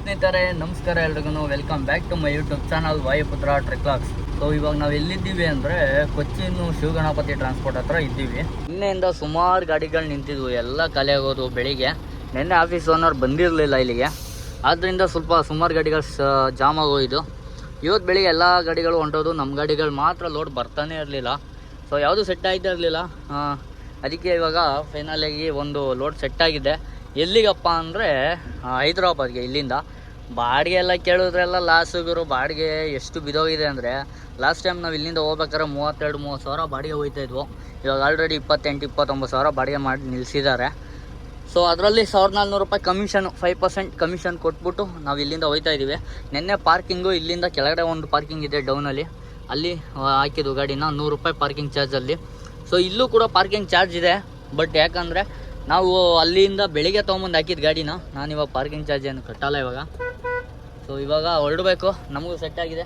ಸ್ನೇಹಿತರೆ, ನಮಸ್ಕಾರ ಎಲ್ರಿಗೂ. Welcome back to my YouTube channel Vayuputra Treklogs so ಇವಾಗ ನಾವು ಎಲ್ಲಿದ್ದೀವಿ ಅಂದರೆ ಕೊಚ್ಚಿನ್ ಶಿವಗಣಪತಿ ಟ್ರಾನ್ಸ್ಪೋರ್ಟ್ ಹತ್ರ ಇದ್ದೀವಿ. ನಿನ್ನೆಯಿಂದ ಸುಮಾರು ಗಾಡಿಗಳು ನಿಂತಿದ್ವು. ಎಲ್ಲ ಖಾಲಿ ಆಗೋದು ಬೆಳಿಗ್ಗೆ. ನಿನ್ನೆ ಆಫೀಸ್ ಓನರ್ ಬಂದಿರಲಿಲ್ಲ ಇಲ್ಲಿಗೆ. ಆದ್ದರಿಂದ ಸ್ವಲ್ಪ ಸುಮಾರು ಗಾಡಿಗಳು ಜಾಮ್ ಆಗೋಯ್ತು. ಇವತ್ತು ಬೆಳಿಗ್ಗೆ ಎಲ್ಲ ಗಾಡಿಗಳು ಹೊಂಟೋದು. ನಮ್ಮ ಗಾಡಿಗಳು ಮಾತ್ರ ಲೋಡ್ ಬರ್ತಾನೆ ಇರಲಿಲ್ಲ. ಸೊ ಯಾವುದು ಸೆಟ್ ಆಯ್ತಾ ಇರಲಿಲ್ಲ? ಅದಕ್ಕೆ ಇವಾಗ ಫೈನಲಾಗಿ ಒಂದು ಲೋಡ್ ಸೆಟ್ ಆಗಿದೆ. ಎಲ್ಲಿಗಪ್ಪ ಅಂದರೆ ಹೈದ್ರಾಬಾದ್ಗೆ, ಇಲ್ಲಿಂದ. ಬಾಡಿಗೆ ಎಲ್ಲ ಕೇಳಿದ್ರೆಲ್ಲ ಲಾಸ್ಗರು ಬಾಡಿಗೆ ಎಷ್ಟು ಬಿದೋಗಿದೆ ಅಂದರೆ ಲಾಸ್ಟ್ ಟೈಮ್ ನಾವು ಇಲ್ಲಿಂದ ಹೋಗ್ಬೇಕಾದ್ರೆ ಮೂವತ್ತೆರಡು, ಮೂವತ್ತು ಸಾವಿರ ಬಾಡಿಗೆ ಹೋಯ್ತಾ ಇದ್ವು. ಇವಾಗ ಆಲ್ರೆಡಿ ಇಪ್ಪತ್ತೆಂಟು, ಇಪ್ಪತ್ತೊಂಬತ್ತು ಸಾವಿರ ಬಾಡಿಗೆ ಮಾಡಿ ನಿಲ್ಲಿಸಿದ್ದಾರೆ ಸೊ ಅದರಲ್ಲಿ ಸಾವಿರದ ನಾಲ್ನೂರು ರೂಪಾಯಿ ಕಮಿಷನ್ ಫೈವ್ ಪರ್ಸೆಂಟ್ ಕಮಿಷನ್ ಕೊಟ್ಬಿಟ್ಟು ನಾವು ಇಲ್ಲಿಂದ ಹೋಯ್ತಾ ಇದ್ದೀವಿ ನಿನ್ನೆ ಪಾರ್ಕಿಂಗು ಇಲ್ಲಿಂದ ಕೆಳಗಡೆ ಒಂದು ಪಾರ್ಕಿಂಗ್ ಇದೆ ಡೌನಲ್ಲಿ ಅಲ್ಲಿ ಹಾಕಿದ್ದು ಗಾಡಿನ ನೂರು ರೂಪಾಯಿ ಪಾರ್ಕಿಂಗ್ ಚಾರ್ಜಲ್ಲಿ ಸೊ ಇಲ್ಲೂ ಕೂಡ ಪಾರ್ಕಿಂಗ್ ಚಾರ್ಜ್ ಇದೆ. ಬಟ್ ಯಾಕಂದರೆ ನಾವು ಅಲ್ಲಿಂದ ಬೆಳಿಗ್ಗೆ ತೊಗೊಂಬಂದು ಹಾಕಿದ ಗಾಡಿನ. ನಾನು ಇವಾಗ ಪಾರ್ಕಿಂಗ್ ಚಾರ್ಜ್ ಏನು ಕಟ್ಟಲ್ಲ ಇವಾಗ. ಸೊ ಇವಾಗ ಹೊರಡಬೇಕು. ನಮಗೂ ಸೆಟ್ ಆಗಿದೆ.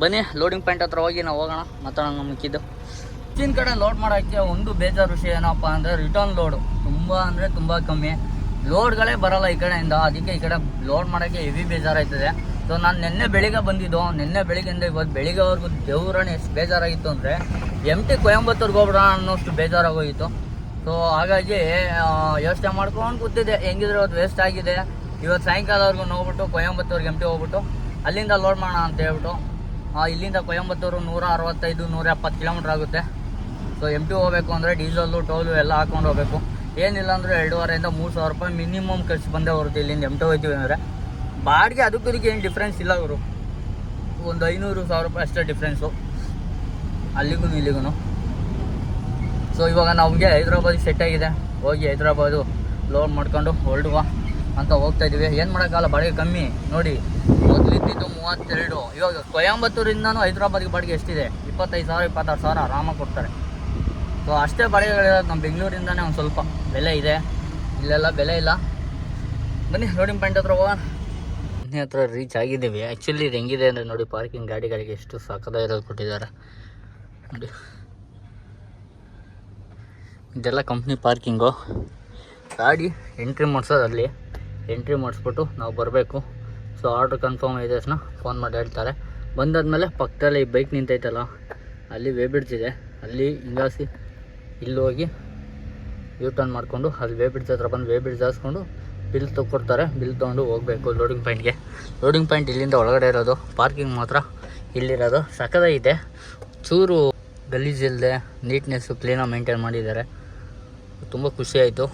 ಬನ್ನಿ ಲೋಡಿಂಗ್ ಪಾಯಿಂಟ್ ಹತ್ರ ಹೋಗಿ ನಾವು ಹೋಗೋಣ. ಮಾತಾಡೋಣ ಮುಕ್ಕಿದ್ದು ಹೆಚ್ಚಿನ ಕಡೆ ಲೋಡ್ ಮಾಡೋಕ್ಕೆ ಒಂದು ಬೇಜಾರು ವಿಷಯ ಏನಪ್ಪ ಅಂದರೆ ರಿಟರ್ನ್ ಲೋಡು ತುಂಬ ಅಂದರೆ ತುಂಬ ಕಮ್ಮಿ. ಲೋಡ್ಗಳೇ ಬರಲ್ಲ ಈ ಕಡೆಯಿಂದ. ಅದಕ್ಕೆ ಈ ಕಡೆ ಲೋಡ್ ಮಾಡೋಕ್ಕೆ ಹೆವಿ ಬೇಜಾರಾಯ್ತದೆ. ಸೊ ನಾನು ನಿನ್ನೆ ಬೆಳಿಗ್ಗೆ ಬಂದಿದ್ದು. ನಿನ್ನೆ ಬೆಳಿಗ್ಗೆಯಿಂದ ಇವತ್ತು ಬೆಳಿಗ್ಗೆವರೆಗೂ ದೇವ್ರನ್ನ ಎಷ್ಟು ಬೇಜಾರಾಗಿತ್ತು ಅಂದರೆ ಎಂ ಟಿ ಕೊಯಂಬತ್ತೂರ್ಗೆ ಹೋಗ್ಬಿಡೋಣ ಅನ್ನೋಷ್ಟು ಬೇಜಾರಾಗೋಗಿತ್ತು. ಸೊ ಹಾಗಾಗಿ ಯೋಚನೆ ಮಾಡ್ಕೊಂಡು ಕೂತಿದ್ದೆ. ಹೆಂಗಿದ್ರೆ ಅದು ವೇಸ್ಟ್ ಆಗಿದೆ. ಇವತ್ತು ಸಾಯಂಕಾಲವರೆಗೂ ಹೋಗ್ಬಿಟ್ಟು ಕೊಯಂಬತ್ತೂರ್ಗೆ ಎಂ ಟಿ ಹೋಗ್ಬಿಟ್ಟು, ಅಲ್ಲಿಂದ ಲೋಡ್ ಮಾಡೋಣ ಅಂತ ಹೇಳ್ಬಿಟ್ಟು ಇಲ್ಲಿಂದ ಕೊಯಂಬತ್ತೂರು ನೂರ ಅರವತ್ತೈದು, ನೂರ ಎಪ್ಪತ್ತು ಕಿಲೋಮೀಟ್ರ್ ಆಗುತ್ತೆ. ಸೊ ಎಂ ಟಿ ಹೋಗಬೇಕು ಅಂದರೆ ಡೀಸಲ್ಲು ಟೋಲು ಎಲ್ಲ ಹಾಕೊಂಡು ಹೋಗಬೇಕು. ಏನಿಲ್ಲ ಅಂದರೆ ಎರಡೂವರೆಯಿಂದ ಮೂರು ಸಾವಿರ ರೂಪಾಯಿ ಮಿನಿಮಮ್ ಖರ್ಚು ಬಂದೇ ಬರುತ್ತೆ ಇಲ್ಲಿಂದ ಎಂ ಟಿ ಹೋಗ್ತೀವಿ ಅಂದರೆ. ಬಾಡಿಗೆ ಅದಕ್ಕೂ ಇದಕ್ಕೆ ಏನು ಡಿಫ್ರೆನ್ಸ್ ಇಲ್ಲ ಅವರು ಒಂದು ಐನೂರು ಸಾವಿರ ರೂಪಾಯಿ ಅಷ್ಟೇ ಡಿಫ್ರೆನ್ಸು ಅಲ್ಲಿಗೂ ಇಲ್ಲಿಗೂ ಸೊ ಇವಾಗ ನಮಗೆ ಹೈದ್ರಾಬಾದಿಗೆ ಸೆಟ್ ಆಗಿದೆ. ಹೋಗಿ ಹೈದ್ರಾಬಾದು ಲೋಡ್ ಮಾಡ್ಕೊಂಡು ಹೊರಡುವ ಅಂತ ಹೋಗ್ತಾ ಇದೀವಿ. ಏನು ಮಾಡೋಕ್ಕಲ್ಲ ಬಾಡಿಗೆ ಕಮ್ಮಿ. ನೋಡಿ, ಮೊದಲಿದ್ದಿದ್ದು ಮೂವತ್ತೆರಡು. ಇವಾಗ ಕೊಯಂಬತ್ತೂರಿಂದನೂ ಹೈದ್ರಾಬಾದ್ಗೆ ಬಾಡಿಗೆ ಎಷ್ಟಿದೆ? ಇಪ್ಪತ್ತೈದು ಸಾವಿರ, ಇಪ್ಪತ್ತಾರು ಸಾವಿರ ಆರಾಮಾಗಿ ಕೊಡ್ತಾರೆ. ಸೊ ಅಷ್ಟೇ ಬಾಡಿಗೆಗಳಿರೋದು ನಮ್ಮ ಬೆಂಗಳೂರಿಂದನೇ ಒಂದು ಸ್ವಲ್ಪ ಬೆಲೆ ಇದೆ. ಇಲ್ಲೆಲ್ಲ ಬೆಲೆ ಇಲ್ಲ. ಬನ್ನಿ ಲೋಡಿಂಗ್ ಪಾಯಿಂಟ್ ಹತ್ರ ಹೋಗೋಣ. ಮನೆ ಹತ್ರ ರೀಚ್ ಆಗಿದ್ದೀವಿ. ಆ್ಯಕ್ಚುಲಿ ಇದು ಹೆಂಗಿದೆ ಅಂದರೆ ನೋಡಿ ಪಾರ್ಕಿಂಗ್ ಗಾಡಿಗಳಿಗೆ ಎಷ್ಟು ಸಕ್ಕದಾಗಿರೋದು ಕೊಟ್ಟಿದ್ದಾರೆ. ನೋಡಿ. ಇದೆಲ್ಲ ಕಂಪ್ನಿ ಪಾರ್ಕಿಂಗು ಗಾಡಿ ಎಂಟ್ರಿ ಮಾಡಿಸೋದು ಅಲ್ಲಿ. ಎಂಟ್ರಿ ಮಾಡಿಸ್ಬಿಟ್ಟು ನಾವು ಬರಬೇಕು. ಸೊ ಆರ್ಡ್ರ್ ಕನ್ಫರ್ಮ್ ಆಗಿದೆ ತಕ್ಷಣ ಫೋನ್ ಮಾಡಿ ಹೇಳ್ತಾರೆ. ಬಂದಾದಮೇಲೆ ಪಕ್ಕದಲ್ಲಿ ಬೈಕ್ ನಿಂತೈತಲ್ಲ, ಅಲ್ಲಿ ವೇ ಬ್ರಿಡ್ಜ್ ಇದೆ. ಅಲ್ಲಿ ಹಿಂಗಾಸಿ ಇಲ್ಲಿ ಹೋಗಿ ಯೂ ಟರ್ನ್ ಮಾಡಿಕೊಂಡು ಅಲ್ಲಿ ವೇ ಬ್ರಿಡ್ಜ್ ಹತ್ರ ಬಂದು ವೇ ಬ್ರಿಡ್ಜ್ ಹಾಸ್ಕೊಂಡು ಬಿಲ್ ತೊಗೊಡ್ತಾರೆ ಬಿಲ್ ತೊಗೊಂಡು ಹೋಗಬೇಕು ಲೋಡಿಂಗ್ ಪಾಯಿಂಟ್ಗೆ ಲೋಡಿಂಗ್ ಪಾಯಿಂಟ್ ಇಲ್ಲಿಂದ ಒಳಗಡೆ ಇರೋದು. ಪಾರ್ಕಿಂಗ್ ಮಾತ್ರ ಇಲ್ಲಿರೋದು. ಸಕ್ಕದಾಗಿದೆ ಚೂರು ಗಲೀಜಿಲ್ಲದೆ ನೀಟ್ನೆಸ್ಸು ಕ್ಲೀನಾಗಿ ಮೇಂಟೈನ್ ಮಾಡಿದ್ದಾರೆ. ತುಂಬ ಖುಷಿಯಾಯಿತು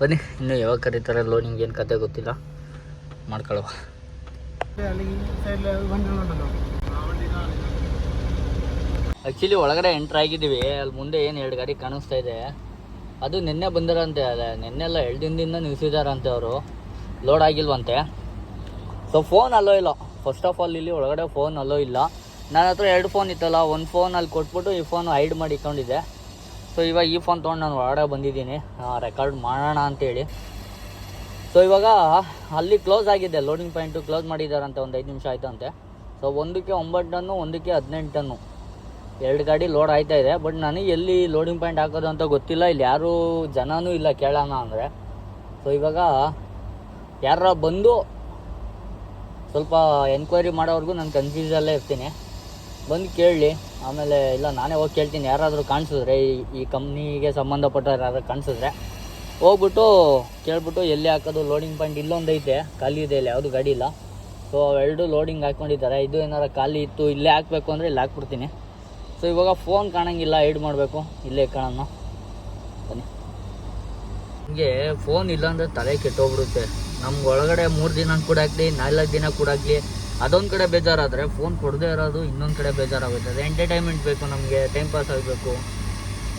ಬನ್ನಿ, ಇನ್ನೂ ಯಾವಾಗ ಕರೀತಾರೆ ಲೋನಿಂಗ್ ಏನು ಕತೆ ಗೊತ್ತಿಲ್ಲ. ಮಾಡ್ಕೊಳ್ಳುವ ಆ್ಯಕ್ಚುಲಿ ಒಳಗಡೆ ಎಂಟ್ರ್ ಆಗಿದ್ದೀವಿ. ಅಲ್ಲಿ ಮುಂದೆ ಏನು ಎರಡು ಗಾಡಿ ಕಾಣಿಸ್ತಾ ಇದೆ. ಅದು ನಿನ್ನೆ ಬಂದಿರಂತೆ, ಅದೇ, ನಿನ್ನೆಲ್ಲ ಎರಡು ದಿನದಿಂದ ನಿಲ್ಸಿದಾರಂತೆ ಅವರು. ಲೋಡ್ ಆಗಿಲ್ವಂತೆ. ಸೊ ಫೋನ್ ಅಲ್ಲೋ ಇಲ್ಲ. ಫಸ್ಟ್ ಆಫ್ ಆಲ್ ಇಲ್ಲಿ ಒಳಗಡೆ ಫೋನ್ ಅಲ್ಲೋ ಇಲ್ಲ. ನನ್ನ ಹತ್ರ ಎರಡು ಫೋನ್ ಇತ್ತಲ್ಲ, ಒಂದು ಫೋನ್ ಅಲ್ಲಿ ಕೊಟ್ಬಿಟ್ಟು ಈ ಫೋನ್ ಹೈಡ್ ಮಾಡಿ ಇಟ್ಕೊಂಡಿದ್ದೆ. ಸೊ ಇವಾಗ ಈ ಫೋನ್ ತೊಗೊಂಡು ನಾನು ಹೊರಗಡೆ ಬಂದಿದ್ದೀನಿ. ರೆಕಾರ್ಡ್ ಮಾಡೋಣ ಅಂತೇಳಿ. ಸೊ ಇವಾಗ ಅಲ್ಲಿ ಕ್ಲೋಸ್ ಆಗಿದೆ ಲೋಡಿಂಗ್ ಪಾಯಿಂಟು ಕ್ಲೋಸ್ ಮಾಡಿದ್ದಾರಂತೆ ಒಂದು ಐದು ನಿಮಿಷ ಆಯ್ತಂತೆ. ಸೊ ಒಂದಕ್ಕೆ ಒಂಬತ್ತು ಟನ್ನು ಒಂದಕ್ಕೆ ಹದಿನೆಂಟು ಟನ್ನು ಎರಡು ಗಾಡಿ ಲೋಡ್ ಆಯ್ತಾ ಇದೆ ಬಟ್ ನನಗೆ ಎಲ್ಲಿ ಲೋಡಿಂಗ್ ಪಾಯಿಂಟ್ ಹಾಕೋದು ಅಂತ ಗೊತ್ತಿಲ್ಲ. ಇಲ್ಲಿ ಯಾರೂ ಜನನೂ ಇಲ್ಲ, ಕೇಳೋಣ ಅಂದರೆ. ಸೊ ಇವಾಗ ಯಾರ ಬಂದು ಸ್ವಲ್ಪ ಎನ್ಕ್ವೈರಿ ಮಾಡೋವರೆಗೂ ನಾನು ಕನ್ಫ್ಯೂಸಲ್ಲೇ ಇರ್ತೀನಿ. ಬಂದು ಕೇಳಲಿ ಆಮೇಲೆ ಇಲ್ಲ, ನಾನೇ ಹೋಗಿ ಕೇಳ್ತೀನಿ. ಯಾರಾದರೂ ಕಾಣಿಸಿದ್ರೆ, ಈ ಈ ಕಂಪ್ನಿಗೆ ಸಂಬಂಧಪಟ್ಟ ಯಾರಾದ್ರೂ ಕಾಣಿಸಿದ್ರೆ, ಹೋಗ್ಬಿಟ್ಟು ಕೇಳ್ಬಿಟ್ಟು ಎಲ್ಲಿ ಹಾಕೋದು ಲೋಡಿಂಗ್ ಪಾಯಿಂಟ್ ಇಲ್ಲೊಂದು ಐತೆ ಖಾಲಿ ಇದೆ ಇಲ್ಲಿ, ಯಾವುದು ಗಾಡಿ ಇಲ್ಲ. ಸೊ ಎರಡು ಲೋಡಿಂಗ್ ಹಾಕ್ಕೊಂಡಿದ್ದಾರೆ ಇದು ಏನಾರ ಖಾಲಿ ಇತ್ತು, ಇಲ್ಲೇ ಹಾಕಬೇಕು ಅಂದರೆ ಇಲ್ಲಿ ಹಾಕ್ಬಿಡ್ತೀನಿ. ಸೊ ಇವಾಗ ಫೋನ್ ಕಾಣಂಗಿಲ್ಲ ಐಡ್ ಮಾಡಬೇಕು. ಇಲ್ಲೇ ಕಾಣೋಣ. ಬನ್ನಿ. ಹೀಗೆ ಫೋನ್ ಇಲ್ಲಾಂದ್ರೆ ತಲೆ ಕೆಟ್ಟೋಗ್ಬಿಡುತ್ತೆ. ನಮ್ಗೆ ಒಳಗಡೆ ಮೂರು ದಿನ ಕೂಡ ಆಗಲಿ, ನಾಲ್ಕು ದಿನ ಕೂಡ ಆಗಲಿ ಅದೊಂದು ಕಡೆ ಬೇಜಾರಾದರೆ ಫೋನ್ ಕೊಡದೇ ಇರೋದು ಇನ್ನೊಂದು ಕಡೆ ಬೇಜಾರಾಗುತ್ತೆ ಎಂಟರ್ಟೈನ್ಮೆಂಟ್ ಬೇಕು ನಮಗೆ ಟೈಮ್ ಪಾಸ್ ಆಗಬೇಕು.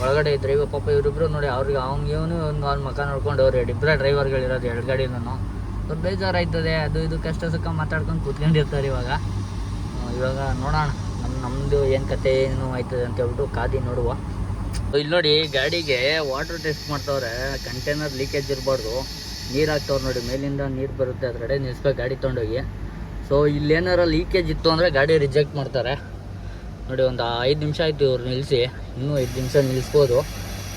ಒಳಗಡೆ ಇದ್ದರೆ ಇವಾಗ ಪಾಪ ಇವ್ರಿಬ್ರು ನೋಡಿ ಅವ್ರಿಗೆ ಅವ್ನಿಗೆ ಇವನು ಒಂದು ಅವ್ನ ಮಕ ನೋಡ್ಕೊಂಡು ಅವ್ರು ಇಬ್ಬರ ಡ್ರೈವರ್ಗಳಿರೋದು ಎರಡು ಗಾಡಿನೂ. ಅವ್ರು ಬೇಜಾರಾಯ್ತದೆ. ಅದು ಇದು ಕಷ್ಟ ಸುಖ ಮಾತಾಡ್ಕೊಂಡು ಕೂತ್ಕೊಂಡಿರ್ತಾರೆ ಇವಾಗ. ಇವಾಗ ನೋಡೋಣ. ನಮ್ಮ ನಮ್ಮದು ಏನು ಕತೆ ಏನು ಆಯ್ತದೆ ಅಂತ ಹೇಳ್ಬಿಟ್ಟು ಕಾದಿ ನೋಡುವ. ಇಲ್ಲಿ ನೋಡಿ, ಗಾಡಿಗೆ ವಾಟರ್ ಟೆಸ್ಟ್ ಮಾಡ್ತವ್ರೆ. ಕಂಟೈನರ್ ಲೀಕೇಜ್ ಇರಬಾರ್ದು. ನೀರು ಹಾಕ್ತವ್ರು ನೋಡಿ, ಮೇಲಿಂದ ನೀರು ಬರುತ್ತೆ ಅದರಡೆ ನಿಲ್ಸ್ಬೇಕು ಗಾಡಿ ತೊಗೊಂಡೋಗಿ. ಸೊ ಇಲ್ಲೇನಾರ ಲೀಕೇಜ್ ಇತ್ತು ಅಂದರೆ ಗಾಡಿ ರಿಜೆಕ್ಟ್ ಮಾಡ್ತಾರೆ. ನೋಡಿ, ಒಂದು ಐದು ನಿಮಿಷ ಆಯಿತು ಇವ್ರು ನಿಲ್ಲಿಸಿ ಇನ್ನೂ ಐದು ನಿಮಿಷ ನಿಲ್ಲಿಸ್ಬೋದು